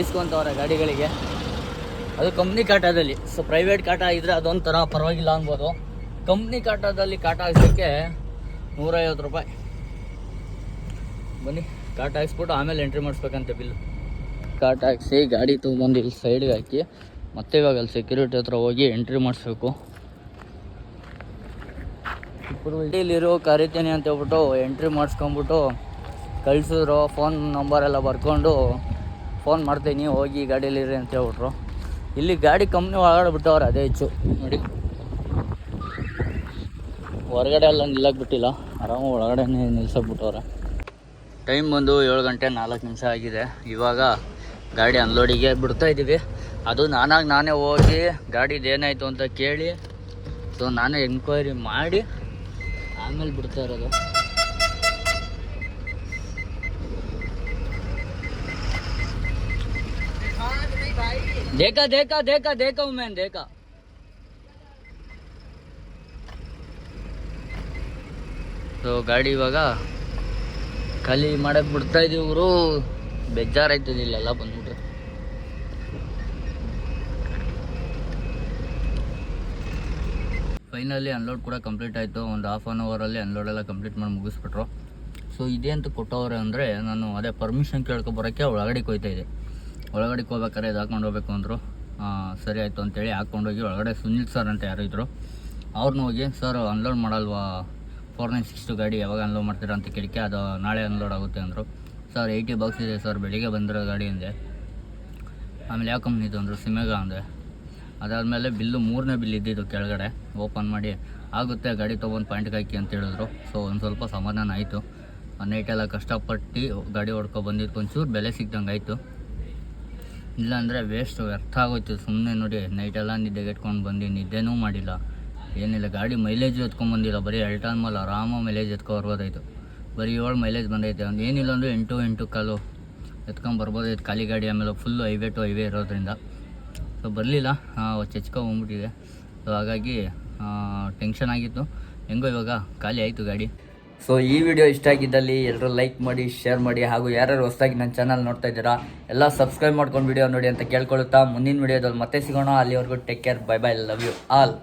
ಇಸ್ಕೊತವ್ರೆ ಗಾಡಿಗಳಿಗೆ. ಅದು ಕಂಪ್ನಿ ಕಾಟದಲ್ಲಿ. ಸೊ ಪ್ರೈವೇಟ್ ಕಾಟ ಇದ್ದರೆ ಅದೊಂಥರ ಪರವಾಗಿಲ್ಲ ಅನ್ಬೋದು. ಕಂಪ್ನಿ ಕಾಟದಲ್ಲಿ ಕಾಟ ಹಾಕ್ಸೋಕ್ಕೆ ನೂರೈವತ್ತು ರೂಪಾಯಿ. ಬನ್ನಿ, ಕಾಟ ಹಾಕ್ಸ್ಬಿಟ್ಟು ಆಮೇಲೆ ಎಂಟ್ರಿ ಮಾಡಿಸ್ಬೇಕಂತೆ ಬಿಲ್ಲು ಕಾಟ ಹಾಕಿಸಿ ಗಾಡಿ ತೊಗೊಂಬಂದು ಇಲ್ಲಿ ಸೈಡ್ಗೆ ಹಾಕಿ ಮತ್ತೆ ಇವಾಗ ಅಲ್ಲಿ ಸೆಕ್ಯೂರಿಟಿ ಹತ್ರ ಹೋಗಿ ಎಂಟ್ರಿ ಮಾಡಿಸ್ಬೇಕು. ಇಲ್ಲಿರೋ ಕರಿತೀನಿ ಅಂತ ಹೇಳ್ಬಿಟ್ಟು ಎಂಟ್ರಿ ಮಾಡಿಸ್ಕೊಂಬಿಟ್ಟು ಕಳಿಸಿದ್ರು ಫೋನ್ ನಂಬರೆಲ್ಲ ಬರ್ಕೊಂಡು ಫೋನ್ ಮಾಡ್ತೀನಿ, ಹೋಗಿ ಗಾಡೀಲಿರಿ ಅಂತ ಹೇಳ್ಬಿಟ್ರು. ಇಲ್ಲಿ ಗಾಡಿ ಕಂಪ್ನಿ ಒಳಗಡೆ ಬಿಟ್ಟವ್ರೆ, ಅದೇ ಹೆಚ್ಚು. ನೋಡಿ. ಹೊರಗಡೆ ಎಲ್ಲ ನಿಲ್ಲಕ್ಕೆ ಬಿಟ್ಟಿಲ್ಲ ಆರಾಮ ಒಳಗಡೆ ನಿಲ್ಸಕ್ಕೆ ಬಿಟ್ಟವ್ರೆ. ಟೈಮ್ ಬಂದು ಏಳು ಗಂಟೆ ನಾಲ್ಕು ನಿಮಿಷ ಆಗಿದೆ. ಇವಾಗ ಗಾಡಿ ಅನ್ಲೋಡಿಗೆ ಬಿಡ್ತಾ ಇದ್ದೀವಿ. ಅದು ನಾನಾಗಿ ನಾನೇ ಹೋಗಿ ಗಾಡಿದು ಏನಾಯಿತು ಅಂತ ಕೇಳಿ ಸೊ ನಾನೇ ಎನ್ಕ್ವೈರಿ ಮಾಡಿ, ಆಮೇಲೆ ಬಿಡ್ತಾ ಇರೋದು. ದೇಖಾ ದೇಖಾ ದೇಖಾ ದೇಖಾ ಉಮೇನ್ ದೇಖಾ. ಸೊ ಗಾಡಿ ಇವಾಗ ಖಾಲಿ ಮಾಡಕ್ಕೆ ಬಿಡ್ತಾ ಇದ್ದೀವಿ ಇವರು. ಬೇಜಾರಾಯ್ತದೆ ಇಲ್ಲೆಲ್ಲ ಬಂದ್ಬಿಟ್ರೆ. ಫೈನಲಿ ಅನ್ಲೋಡ್ ಕೂಡ ಕಂಪ್ಲೀಟ್ ಆಯಿತು. ಒಂದು ಹಾಫ್ ಆನ್ ಅವರಲ್ಲಿ ಅನ್ಲೋಡ್ ಎಲ್ಲ ಕಂಪ್ಲೀಟ್ ಮಾಡಿ ಮುಗಿಸ್ಬಿಟ್ರು. ಸೊ ಇದೇ ಅಂತ ಕೊಟ್ಟವ್ರೆ ಅಂದರೆ ನಾನು ಅದೇ ಪರ್ಮಿಷನ್ ಕೇಳ್ಕೊಬರೋಕ್ಕೆ ಒಳಗಡೆ ಕೊಯ್ತಾ ಇದ್ದೆ. ಒಳಗಡೆ ಹೋಗ್ಬೇಕಾದ್ರೆ ಇದು ಹಾಕೊಂಡು ಹೋಗ್ಬೇಕು ಅಂದರು. ಸರಿ ಆಯಿತು ಅಂತೇಳಿ ಹಾಕ್ಕೊಂಡೋಗಿ ಒಳಗಡೆ ಸುನಿಲ್ ಸರ್ ಅಂತ ಯಾರು ಇದ್ದರು ಅವ್ರನ್ನ ಹೋಗಿ ಸರ್ ಅನ್ಲೋಡ್ ಮಾಡಲ್ವಾ? ಫೋರ್ ನೈನ್ ಸಿಕ್ಸ್ ಟು ಗಾಡಿ ಯಾವಾಗ ಅನ್ಲೋಡ್ ಮಾಡ್ತೀರಾ ಅಂತ ಕೇಳಿಕೆ ಅದು ನಾಳೆ ಅನ್ಲೋಡ್ ಆಗುತ್ತೆ ಅಂದರು. ಸರ್ ಏಯ್ಟಿ ಬಾಕ್ಸ್ ಇದೆ ಸರ್. ಬೆಳಿಗ್ಗೆ ಬಂದಿರೋ ಗಾಡಿ ಅಂದೆ. ಆಮೇಲೆ ಯಾವ ಕಂಪ್ನಿದು ಅಂದರು ಸಿಮೆಗ ಅಂದೆ. ಅದಾದಮೇಲೆ ಬಿಲ್ಲು ಮೂರನೇ ಬಿಲ್ ಇದ್ದಿದ್ದು ಕೆಳಗಡೆ. ಓಪನ್ ಮಾಡಿ ಆಗುತ್ತೆ, ಗಾಡಿ ತೊಗೊಂಡು ಪಾಯಿಂಟ್ಗೆ ಹಾಕಿ ಅಂತ ಹೇಳಿದ್ರು. ಸೊ ಒಂದು ಸ್ವಲ್ಪ ಸಮಾಧಾನ ಆಯಿತು. ನೈಟೆಲ್ಲ ಕಷ್ಟಪಟ್ಟು ಗಾಡಿ ಹೊಡ್ಕೊ ಬಂದಿದ್ದು ಒಂಚೂರು ಬೆಲೆ ಸಿಕ್ದಂಗೆ ಆಯಿತು. ಇಲ್ಲಾಂದರೆ ವೇಸ್ಟ್ ವ್ಯರ್ಥ ಆಗೋಯ್ತು. ಸುಮ್ಮನೆ ನೋಡಿ ನೈಟೆಲ್ಲ ನಿದ್ದೆಗೆ ಇಟ್ಕೊಂಡು ಬಂದು ನಿದ್ದೆನೂ ಮಾಡಿಲ್ಲ. ಏನಿಲ್ಲ, ಗಾಡಿ ಮೈಲೇಜು ಎತ್ಕೊಂಡ್ಬಂದಿಲ್ಲ ಬರೀ ಎಲ್ಟಾನ್ ಮೇಲೆ ಆರಾಮ ಮೈಲೇಜ್ ಎತ್ಕೊ ಬರ್ಬೋದಾಯ್ತು ಬರೀ ಏಳು ಮೈಲೇಜ್ ಬಂದೈತೆ. ಒಂದು ಏನಿಲ್ಲ ಅಂದರೆ ಎಂಟು ಎಂಟು ಕಾಲು ಎತ್ಕೊಂಡು ಬರ್ಬೋದಾಯ್ತು ಖಾಲಿ ಗಾಡಿ ಆಮೇಲೆ ಫುಲ್ಲು ಹೈವೇ ಟು ಹೈವೇ ಇರೋದ್ರಿಂದ. ಸೊ ಬರಲಿಲ್ಲ. ಚಚ್ಕೊ ಹೋಗ್ಬಿಟ್ಟಿದೆ ಸೊ ಹಾಗಾಗಿ ಟೆನ್ಷನ್ ಆಗಿತ್ತು. ಹೆಂಗೋ ಇವಾಗ ಖಾಲಿ ಆಯಿತು ಗಾಡಿ. ಸೊ ಈ ವಿಡಿಯೋ ಇಷ್ಟ ಆಗಿದ್ದಲ್ಲಿ ಎಲ್ಲರೂ ಲೈಕ್ ಮಾಡಿ ಶೇರ್ ಮಾಡಿ ಹಾಗೂ ಯಾರ್ಯಾರು ಹೊಸದಾಗಿ ನನ್ನ ಚಾನಲ್ ನೋಡ್ತಾ ಇದ್ದೀರಾ, ಎಲ್ಲ ಸಬ್ಸ್ಕ್ರೈಬ್ ಮಾಡ್ಕೊಂಡು ವಿಡಿಯೋ ನೋಡಿ ಅಂತ ಕೇಳ್ಕೊಳುತ್ತಾ ಮುಂದಿನ ವಿಡಿಯೋದಲ್ಲಿ ಮತ್ತೆ ಸಿಗೋಣ. ಅಲ್ಲಿವರೆಗೂ take care bye bye love you all